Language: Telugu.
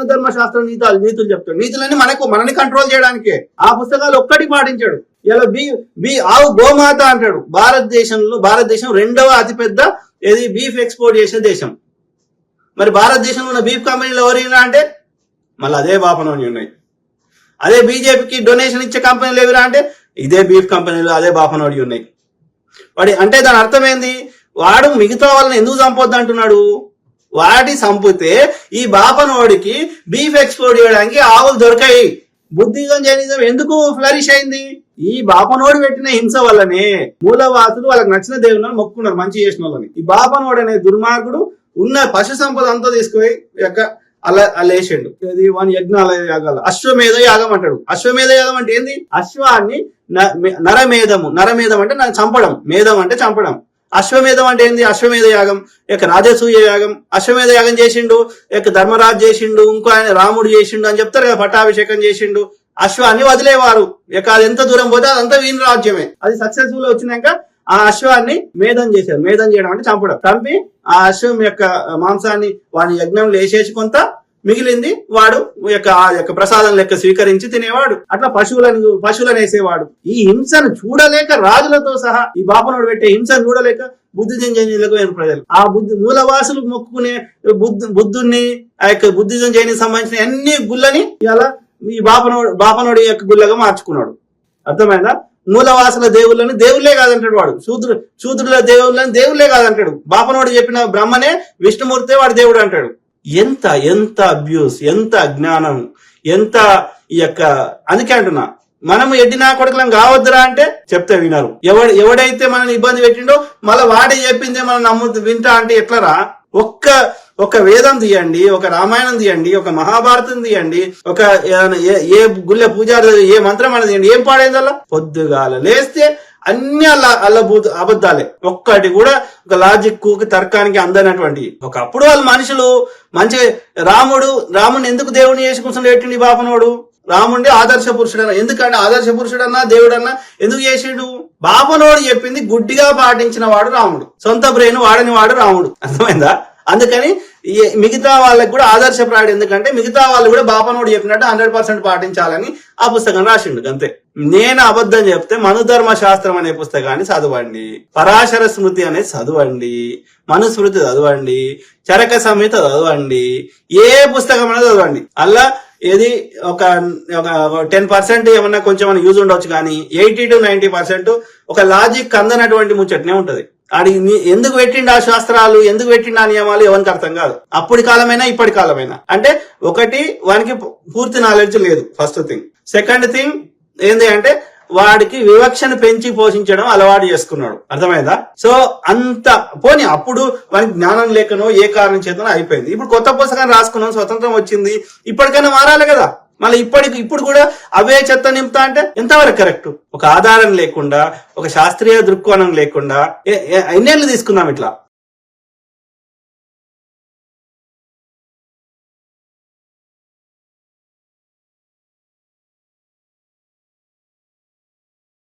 మన ధర్మశాస్త్రం నీతులు నీతులు చెప్తాడు. నీతులన్నీ మనకు మనని కంట్రోల్ చేయడానికే. ఆ పుస్తకాలు ఒక్కటి పాటించాడు. ఇలా బీ బీ ఆవు గోమాత అంటాడు. భారతదేశంలో భారతదేశం రెండవ అతిపెద్ద ఏది? బీఫ్ ఎక్స్పోర్ట్ చేసే దేశం. మరి భారతదేశంలో ఉన్న బీఫ్ కంపెనీలు ఎవరైనా అంటే? మళ్ళీ అదే బాపనోని ఉన్నాయి. అదే బీజేపీకి డొనేషన్ ఇచ్చే కంపెనీలు ఎవరా అంటే? ఇదే బీఫ్ కంపెనీలు అదే బాపనోడి ఉన్నాయి. వాడి అంటే దాని అర్థం ఏంది? వాడు మిగతా వాళ్ళని ఎందుకు చంపొద్దు అంటున్నాడు వాటి చంపితే ఈ బాపనోడికి బీఫ్ ఎక్స్పోర్ట్ చేయడానికి ఆవులు దొరకాయి. బుద్ధిజం జైనిజం ఎందుకు ఫ్లరిష్ అయింది? ఈ బాపనోడు పెట్టిన హింస వల్లనే మూలవాసులు వాళ్ళకి నచ్చిన దేవుని మొక్కున్నారు మంచి చేసిన వాళ్ళని. ఈ బాపనోడు అనే దుర్మార్గుడు ఉన్న పశు సంపద అంతా తీసుకుపోయి యొక్క అలా అలా అది వాని యజ్ఞాల యాగాల. అశ్వమేధ యాగం అంటాడు. అశ్వమేధ యాగం అంటే ఏంది? అశ్వాన్ని న- నరమేధము. నరమేధం అంటే చంపడం. మేధం అంటే చంపడం. అశ్వమేధం అంటే ఏంది? అశ్వమేధ యాగం. ఇక రాజసూయ యాగం. అశ్వమేధ యాగం చేసిండు ఇక ధర్మరాజు చేసిండు ఇంకో ఆయన రాముడు చేసిండు అని చెప్తారు కదా పట్టాభిషేకం చేసిండు. అశ్వాన్ని వదిలేవారు. ఇక అది ఎంత దూరం పోతే అదంతా వీని రాజ్యమే. అది సక్సెస్ఫుల్ వచ్చినాక ఆ అశ్వాన్ని మేధం చేశారు. మేధం చేయడం అంటే చంపడం. చంపి ఆ అశ్వం యొక్క మాంసాన్ని వాని యజ్ఞంలో వేసేసి కొంత మిగిలింది వాడు యొక్క ఆ యొక్క ప్రసాదం లెక్క స్వీకరించి తినేవాడు. అట్లా పశువులను పశువులను వేసేవాడు ఈ హింసను చూడలేక రాజులతో సహా ఈ బాపనోడు పెట్టే హింసను చూడలేక బుద్ధిజం జైనులకు అయిన ప్రజలు. ఆ బుద్ధి మూలవాసులు మొక్కుకునే బుద్ధి బుద్ధుణ్ణి ఆ యొక్క బుద్ధిజం జైనికి సంబంధించిన అన్ని గుళ్ళని ఇలా ఈ బాపనోడు బాపనోడి యొక్క గుళ్ళగా మార్చుకున్నాడు. అర్థమైందా? మూలవాసుల దేవుళ్ళని దేవుళ్ళే కాదంటాడు వాడు. శూద్రు శూద్రుల దేవుళ్ళని దేవుళ్ళే కాదంటాడు. బాపనోడు చెప్పిన బ్రహ్మనే విష్ణుమూర్తే వాడు దేవుడు అంటాడు. ఎంత ఎంత అబ్యూస్ ఎంత అజ్ఞానం ఎంత ఈ యొక్క అందుకే అంటున్నా మనము ఎడ్డినా కొడుకులం కావద్దురా అంటే చెప్తే వినరు. ఎవడు ఎవడైతే మనల్ని ఇబ్బంది పెట్టిండో మళ్ళీ వాడే చెప్పిందే మనం నమ్ము వింటా అంటే ఎట్లరా? ఒక్క ఒక వేదం తీయండి ఒక రామాయణం తీయండి ఒక మహాభారతం తీయండి ఒక ఏ- ఏ గుళ్ళ పూజారి ఏ మంత్రం అనేది తీయండి ఏం పాడేదల్లా? పొద్దుగాల లేస్తే అన్ని అల్ల అల్లబూ అబద్ధాలే. ఒక్కటి కూడా ఒక లాజిక్ తర్కానికి అందనటువంటి. ఒకప్పుడు వాళ్ళ మనుషులు మంచి రాముడు రాముని ఎందుకు దేవుని చేసి కూర్చొని పెట్టిండి బాపనోడు రాముడి ఆదర్శ పురుషుడు అన్న ఎందుకంటే ఆదర్శ పురుషుడు అన్నా దేవుడు అన్నా ఎందుకు చేసాడు? బాపనోడు చెప్పింది గుడ్డిగా పాటించిన వాడు రాముడు. సొంత బ్రెయిన్ వాడని వాడు రాముడు. అర్థమైందా? అందుకని మిగతా వాళ్ళకి కూడా ఆదర్శప్రాయుడు ఎందుకంటే మిగతా వాళ్ళు కూడా బాపనోడు చెప్పినట్టు హండ్రెడ్ పర్సెంట్ పాటించాలని ఆ పుస్తకం రాసిండు అంతే. నేను అబద్ధం చెప్తే మనుధర్మ శాస్త్రం అనే పుస్తకాన్ని చదవండి. పరాశర స్మృతి అనేది చదవండి. మనుస్మృతి చదవండి. చరక సంహిత చదవండి. ఏ పుస్తకం అనేది చదవండి. అలా ఏది ఒక ఒక టెన్ పర్సెంట్ ఏమన్నా కొంచెం యూజ్ ఉండొచ్చు కానీ ఎయిటీ టు నైన్టీ పర్సెంట్ ఒక లాజిక్ అందనటువంటి ముచ్చట్నే ఉంటది. ఆడి ఎందుకు పెట్టిండు ఆ శాస్త్రాలు? ఎందుకు పెట్టిండు ఆ నియమాలు? ఎవరికి అర్థం కాదు. అప్పటి కాలమైనా ఇప్పటి కాలమైనా. అంటే ఒకటి వానికి పూర్తి నాలెడ్జ్ లేదు ఫస్ట్ థింగ్ సెకండ్ థింగ్ ఏంది అంటే వాడికి వివక్షను పెంచి పోషించడం అలవాటు చేసుకున్నాడు. అర్థమైందా? సో అంత పోనీ అప్పుడు వానికి జ్ఞానం లేకనో ఏ కారణం చేతనో అయిపోయింది. ఇప్పుడు కొత్త పుస్తకాన్ని రాసుకున్నాం స్వతంత్రం వచ్చింది. ఇప్పటికైనా మారాలి కదా. మళ్ళీ ఇప్పటికి ఇప్పుడు కూడా అవే చెత్త నింపుతా అంటే ఎంతవరకు కరెక్ట్? ఒక ఆధారం లేకుండా ఒక శాస్త్రీయ దృక్కోణం లేకుండా ఎన్నేళ్ళు తీసుకున్నాం ఇట్లా?